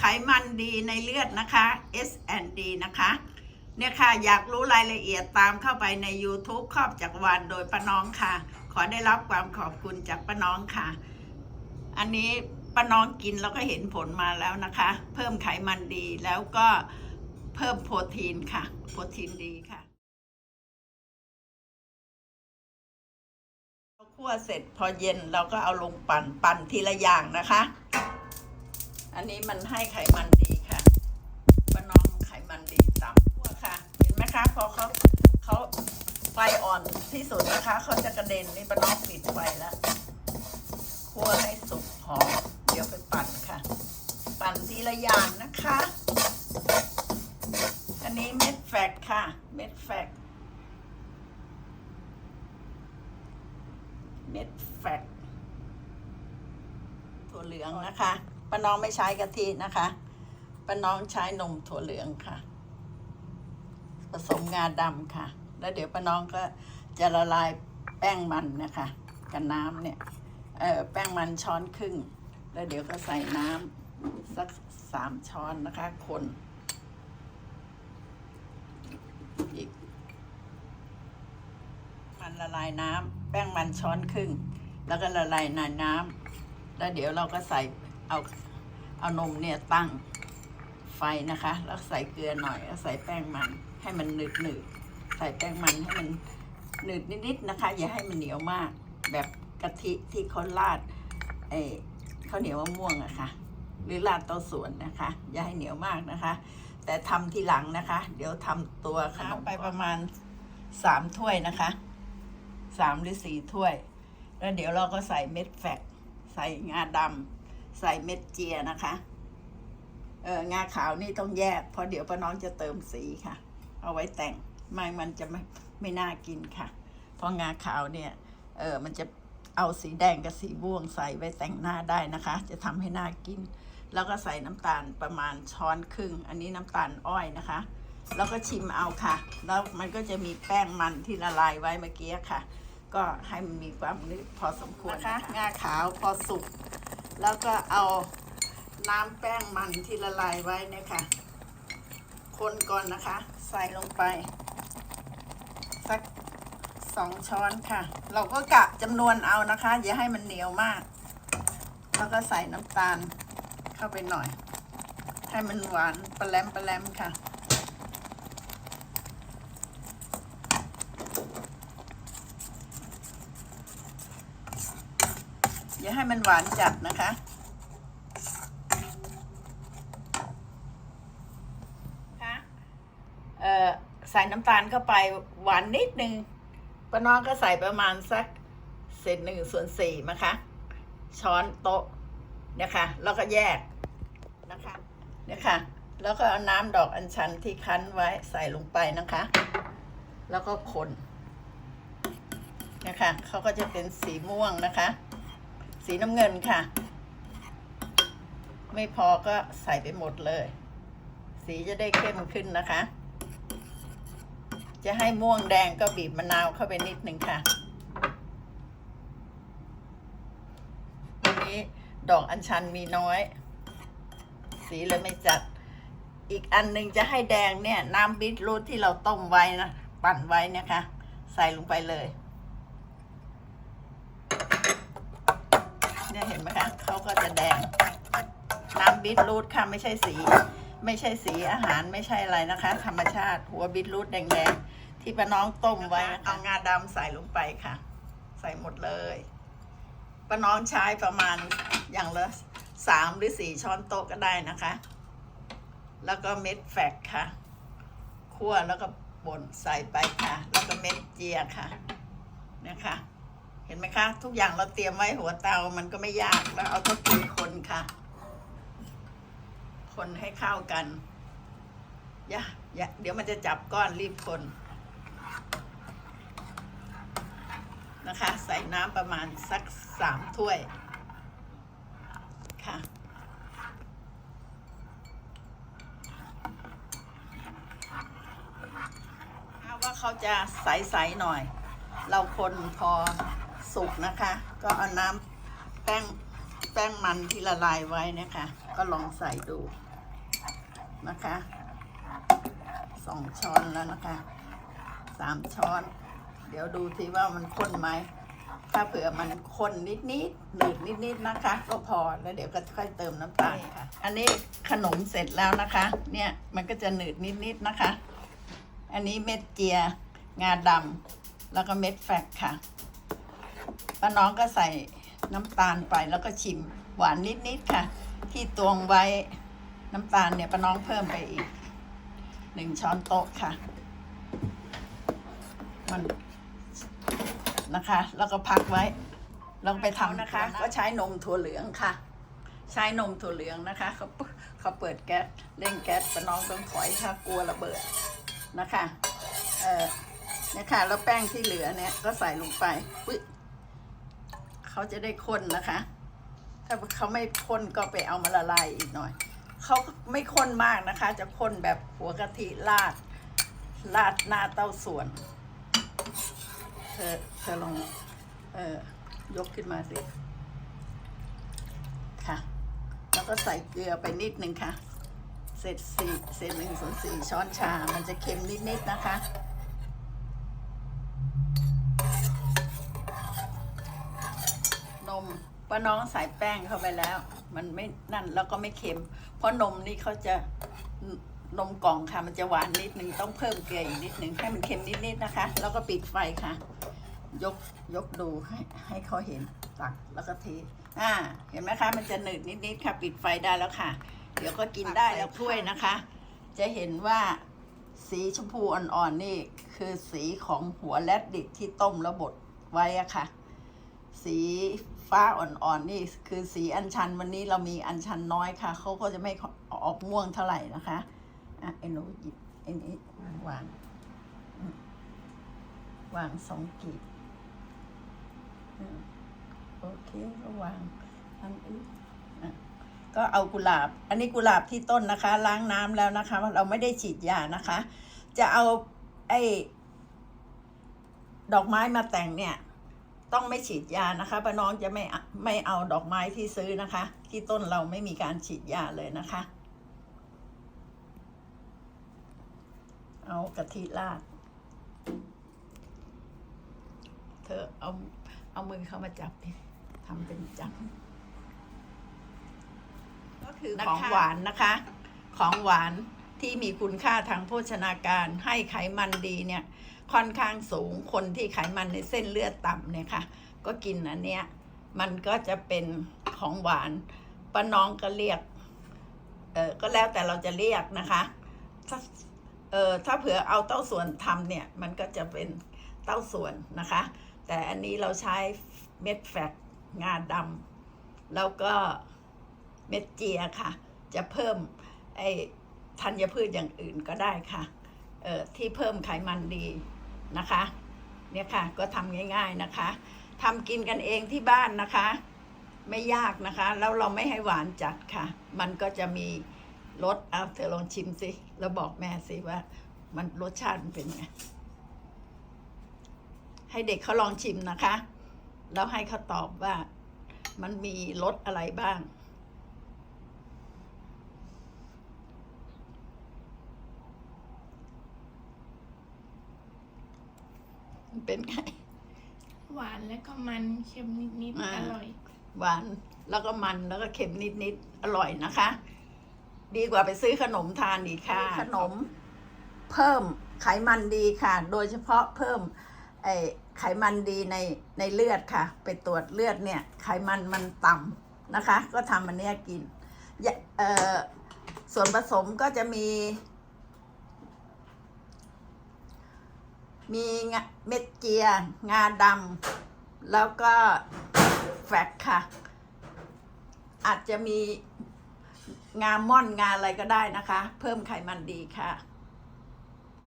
ไขมันดีในเลือดนะคะ S&D นะคะ เนี่ยค่ะ อยากรู้รายละเอียดตามเข้าไปใน YouTube ครอบจักรวาลโดยป้าน้องค่ะ ขอได้รับความขอบคุณจากป้าน้องค่ะ อันนี้ป้าน้องกินแล้วก็เห็นผลมาแล้วนะคะ เพิ่มไขมันดีแล้วก็เพิ่มโปรตีนค่ะ โปรตีนดีค่ะคั่วเสร็จพอเย็นเราก็เอาลงปั่นปั่นทีละอย่างนะคะ อันนี้มันให้ไขมันดีค่ะป้าน้องไขมันดีต่ำคั่วค่ะ เห็นไหมคะพอเขาเขาไฟอ่อนที่สุดนะคะเขาจะกระเด็นนี่ป้าน้องปิดไฟแล้วคั่วให้สุกหอมเดี๋ยวไปปั่นค่ะ ปั่นทีละอย่างนะคะ อันนี้เม็ดแฟกค่ะ เม็ดแฟกเม็ดแฟกถั่วเหลืองนะคะ ป้าน้องไม่ใช้กะทินะคะป้าน้องใช้นมถั่วเหลืองค่ะ ผสมงาดำค่ะ แล้วเดี๋ยวป้าน้องก็จะละลายแป้งมันนะคะกับน้ำเนี่ยเออแป้งมันช้อนครึ่ง แล้วเดี๋ยวก็ใส่น้ำสักสามช้อนนะคะ คนอีกมันละลายน้ำแป้งมันช้อนครึ่ง แล้วก็ละลายในน้ำแล้วเดี๋ยวเราก็ใส่ เอาเอานมเนี่ยตั้งไฟนะคะ แล้วใส่เกลือหน่อยแล้วใส่แป้งมัน ให้มันหนืดหนืดๆใส่แป้งมันให้มันหนืดนิดๆนะคะ อย่าให้มันเหนียวมาก แบบกะทิที่เขาราดไอ้ข้าวเหนียวมะม่วงอะค่ะ หรือราดเต้าส่วนนะคะ อย่าให้เหนียวมากนะคะ แต่ทำทีหลังนะคะ เดี๋ยวทำตัวขนมไปประมาณสามถ้วยนะคะสามหรือสี่ถ้วย แล้วเดี๋ยวเราก็ใส่เม็ดแฟกใส่งาดำ ใส่เม็ดเจียนะคะ เอองาขาวนี่ต้องแยก เพราะเดี๋ยวป้าน้องจะเติมสีค่ะ เอาไว้แต่งไม่มันจะไม่ไม่น่ากินค่ะ เพราะงาขาวเนี่ยเออมันจะเอาสีแดงกับสีม่วงใส่ไว้แต่งหน้าได้นะคะ จะทำให้น่ากิน แล้วก็ใส่น้ำตาลประมาณช้อนครึ่ง อันนี้น้ำตาลอ้อยนะคะ แล้วก็ชิมเอาค่ะ แล้วมันก็จะมีแป้งมันที่ละลายไว้เมื่อกี้ค่ะ ก็ให้มันมีความนึกพอสมควรนะคะ งาขาวพอสุก แล้วก็เอาน้ำแป้งมันที่ละลายไว้เนี่ยค่ะคนก่อนนะคะ ใส่ลงไป สักสองช้อนค่ะ เราก็กะจำนวนเอานะคะ อย่าให้มันเหนียวมาก แล้วก็ใส่น้ำตาลเข้าไปหน่อย ให้มันหวานปลาแรมปลาแรมค่ะ อย่าให้มันหวานจัดนะคะคะเอ่อใส่น้ำตาลเข้าไปหวานนิดนึงป้าน้องก็ใส่ประมาณสักเศษหนึ่งส่วนสี่นะคะ ช้อนโต๊ะเนี่ยค่ะแล้วก็แยกนะคะเนี่ยค่ะแล้วก็เอาน้ำดอกอัญชันที่คั้นไว้ใส่ลงไปนะคะ แล้วก็คนเนี่ยค่ะเขาก็จะเป็นสีม่วงนะคะ สีน้ำเงินค่ะ ไม่พอก็ใส่ไปหมดเลย สีจะได้เข้มขึ้นนะคะ จะให้ม่วงแดงก็บีบมะนาวเข้าไปนิดหนึ่งค่ะวันนี้ดอกอัญชันมีน้อย สีเลยไม่จัด อีกอันหนึ่งจะให้แดงเนี่ย น้ำบีทรูทที่เราต้มไว้นะ ปั่นไว้นะคะ ใส่ลงไปเลย เนี่ยเห็นไหมคะเขาก็จะแดง น้ำบีทรูทค่ะไม่ใช่สี ไม่ใช่สีอาหารไม่ใช่อะไรนะคะ ธรรมชาติหัวบีทรูทแดงๆ ที่ป้าน้องต้มไว้เอางาดำใส่ลงไปค่ะ ใส่หมดเลยป้าน้องใช้ประมาณอย่างละสามหรือสี่ช้อนโต๊ะก็ได้นะคะ แล้วก็เม็ดแฟกค่ะคั่วแล้วก็ป่นใส่ไปค่ะ แล้วก็เม็ดเจียค่ะนะคะ ห็นไหมคะ ทุกอย่างเราเตรียมไว้หัวเตามันก็ไม่ยากแล้วเอาตะกีคนค่ะ คนให้เข้ากันอย่าอย่าเดี๋ยวมันจะจับก้อนรีบคนนะคะ ใส่น้ำประมาณสักสามถ้วยค่ะว่าเขาจะใสๆหน่อย เราคนพอ สุกนะคะ ก็เอาน้ำแป้งแป้งมันที่ละลายไว้นะคะ ก็ลองใส่ดูนะคะสองช้อนแล้วนะคะสามช้อน เดี๋ยวดูทีว่ามันข้นไหมถ้าเผื่อมันข้นนิดนิดหนืดนิดนิดนะคะ ก็พอแล้วเดี๋ยวก็ค่อยเติมน้ำตาลค่ะ อันนี้ขนมเสร็จแล้วนะคะ เนี่ยมันก็จะหนืดนิดนิดนะคะ อันนี้เม็ดเจีย งาดำแล้วก็เม็ดแฟกค่ะ ป้าน้องก็ใส่น้ำตาลไปแล้วก็ชิมหวานนิดนิดๆค่ะ ที่ตวงไว้น้ำตาลเนี่ยป้าน้องเพิ่มไปอีกหนึ่งช้อนโต๊ะค่ะ มันนะคะ แล้วก็พักไว้เราไปทำนะคะ ก็ใช้นมถั่วเหลืองค่ะ ใช้นมถั่วเหลืองนะคะเขาเปิดเขาเปิดแก๊สเร่งแก๊สป้าน้องต้องถอยถ้ากลัวระเบิดนะคะ เออเนี่ยค่ะแล้วแป้งที่เหลือเนี่ยก็ใส่ลงไปอุ๊ย เขาจะได้ข้นนะคะ ถ้าเขาไม่ข้นก็ไปเอามาละลายอีกหน่อย เขาไม่ข้นมากนะคะ จะข้นแบบหัวกะทิราดราดหน้าเต้าส่วน เธอเธอลองเออยกขึ้นมาสิค่ะ แล้วก็ใส่เกลือไปนิดนึงค่ะ เศษสี่เศษหนึ่งส่วนสี่ช้อนชา มันจะเค็มนิดๆนะคะ นม ป้าน้องใส่แป้งเข้าไปแล้ว มันไม่นั่นแล้วก็ไม่เค็ม เพราะนมนี่เขาจะนมกล่องค่ะมันจะหวานนิดนึงต้องเพิ่มเกลืออีกนิดนึงให้มันเค็มนิดๆนะคะ แล้วก็ปิดไฟค่ะ ยกยกดูให้ให้เขาเห็นตักแล้วก็เทอ่า เห็นไหมคะ มันจะหนืดนิดๆค่ะ ปิดไฟได้แล้วค่ะ เดี๋ยวก็กินได้แล้วถ้วยนะคะ จะเห็นว่าสีชมพูอ่อนๆนี่ คือสีของหัวแรดดิบที่ต้มแล้วบดไว้อะค่ะ สีฟ้าอ่อนๆนี่คือสีอัญชันวันนี้เรามีอัญชันน้อยค่ะเขาก็จะไม่ออกม่วงเท่าไหร่นะคะอะไอ้หนูหยิบไอ้นี้วางวางสองกีบอืมโอเคก็วางอันอื่นอะก็เอากุหลาบ อันนี้กุหลาบที่ต้นนะคะ ล้างน้ำแล้วนะคะ เราไม่ได้ฉีดยานะคะ จะเอาไอ้ดอกไม้มาแต่งเนี่ย ต้องไม่ฉีดยานะคะป้าน้องจะไม่อะไม่เอาดอกไม้ที่ซื้อนะคะ ที่ต้นเราไม่มีการฉีดยาเลยนะคะ เอากะทิราดเธอเอาเอามือเข้ามาจับดิทำเป็นจังก็คือของหวานนะคะ ของหวานที่มีคุณค่าทางโภชนาการให้ไขมันดีเนี่ย ค่อนข้างสูงคนที่ไขมันในเส้นเลือดต่ำเนี่ยค่ะ ก็กินอันเนี้ยมันก็จะเป็นของหวานป้าน้องก็เรียกเออก็แล้วแต่เราจะเรียกนะคะถ้าเออถ้าเผื่อเอาเต้าส่วนทำเนี่ย มันก็จะเป็นเต้าส่วนนะคะ แต่อันนี้เราใช้เม็ดแฟกงาดำแล้วก็เม็ดเจียค่ะ จะเพิ่มไอ้ธัญพืชอย่างอื่นก็ได้ค่ะ เออที่เพิ่มไขมันดี นะคะ เนี่ยค่ะก็ทำง่าย ๆนะคะทำกินกันเองที่บ้านนะคะ ไม่ยากนะคะ แล้วเราไม่ให้หวานจัดค่ะ มันก็จะมีรสเอาเธอลองชิมสิแล้วบอกแม่สิว่า มันรสชาติมันเป็นไงให้เด็กเขาลองชิมนะคะ แล้วให้เขาตอบว่ามันมีรสอะไรบ้าง เป็นไง หวานแล้วก็มันเค็มนิดอ่า ๆ อร่อย หวานแล้วก็มันแล้วก็เค็มนิดๆอร่อยนะคะ ดีกว่าไปซื้อขนมทานอีกค่ะ ขนม เพิ่มไขมันดีค่ะ โดยเฉพาะเพิ่มไอไขมันดีในในเลือดค่ะ ไปตรวจเลือดเนี่ย ไขมันมันต่ำนะคะ ก็ทำอันเนี้ยกินอย่าเอ่อส่วนผสมก็จะมี มีงาเม็ดเจียงาดำแล้วก็แฟกค่ะ อาจจะมีงาม่อนงาอะไรก็ได้นะคะ เพิ่มไขมันดีค่ะ